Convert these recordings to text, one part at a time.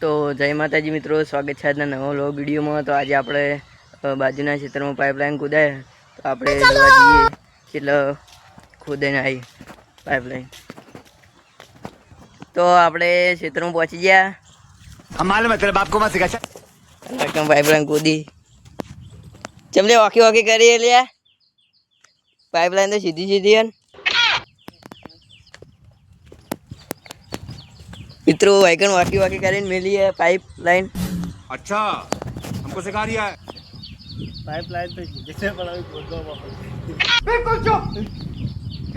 તો જય માતાજી મિત્રો સ્વાગત છે આજના નવો વ્લોગ વિડીયોમાં. તો આજે આપણે બાજુના ક્ષેત્રમાં પાઇપલાઇન કૂદાય તો આપણે જોવા જઈએ એટલે ખોદાઈને આવી પાઇપલાઇન તો આપણે ક્ષેત્રમાં પહોંચી ગયા. અમારે મતલબ આપકો માં શીખા છે. પાઇપલાઇન કૂદી ચમલે વાકી વાકી કરીએ લ્યા. પાઇપલાઇન તો સીધી સીધી ને. મિત્રો વાયકન વાકી વાકી કરીને મેલી હે પાઇપલાઇન अच्छा हमको सिखा रिया है पाइपलाइन तो जैसे बड़ा खोदो बिल्कुल चुप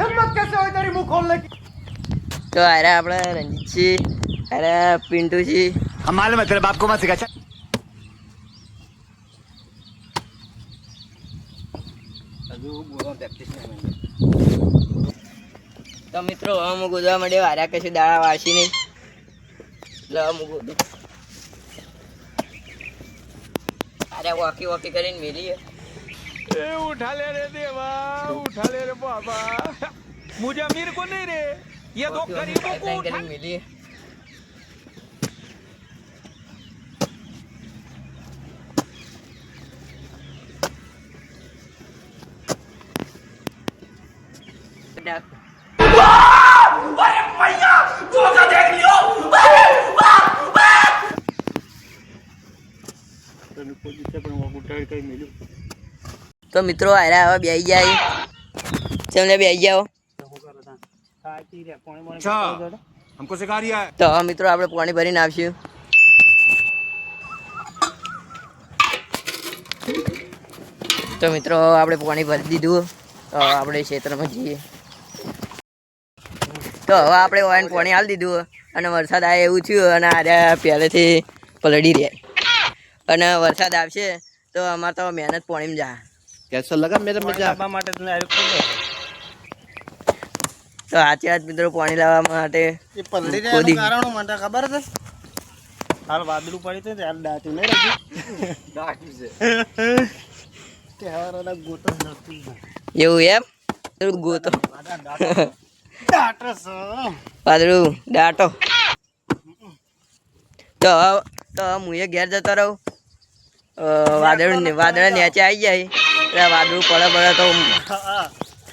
हिम्मत कैसे हुई तेरी मुंह खोलने की તો અરે આપણે રંજીત છી અરે પિન્ટુ છી हम मालूम है तेरे बाप को मत सिखा चल। તો મિત્રો હવે હું ગોદવા માંડ્યો હાર્યા કશું દાડા વાસી નહીં એટલે હવે હું ગોદું અરે વોકી વોકી કરીને મેલી હે. उठा ले रे देवा उठा ले रे बाबा मुझे अमीर को नहीं रे ये दो વોકી વોકી गरीबों को pipeline उठा કરીને મેલી હે. તો મિત્રો આરે હવે બેસી જાય ચમને બેસી જાઓ अच्छा हमको सिखा रिया है તો હવે મિત્રો આપણે પાણી ભરીને આવશું તો મિત્રો આપણે પાણી ભરી દીધું તો હવે આપણે ક્ષેત્રમાં જઈએ તો હવે આપણે વાઈન પાણી હાલ દીધું અને વરસાદ આવે એવું થયું અને આજે પહેલેથી પલળી રહ્યા અને વરસાદ આવશે તો અમારે તો મહેનત પોણીમાં જા. કેસર લગાવ મેં મજા જા. માટે તમને તો સાચી આજ મિત્રો પાણી લાવવા માટે એ પલડી કારણો માટે ખબર છે? હાલ વાદળું પડી તો ત્યારે દાટી નહીં રાખી દાટી છે. ત્યારે ગોતો નથી. એવું એમ? ગોતો. વાદળું દાટો. તો તો હું એ ઘેર જતો રહું. વાદળ વાદળ નીચે આવી જાય. એટલે વાદળું પડે પડે તો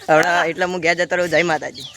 હમણાં એટલે હું ઘેર જતો રહું જય માતાજી.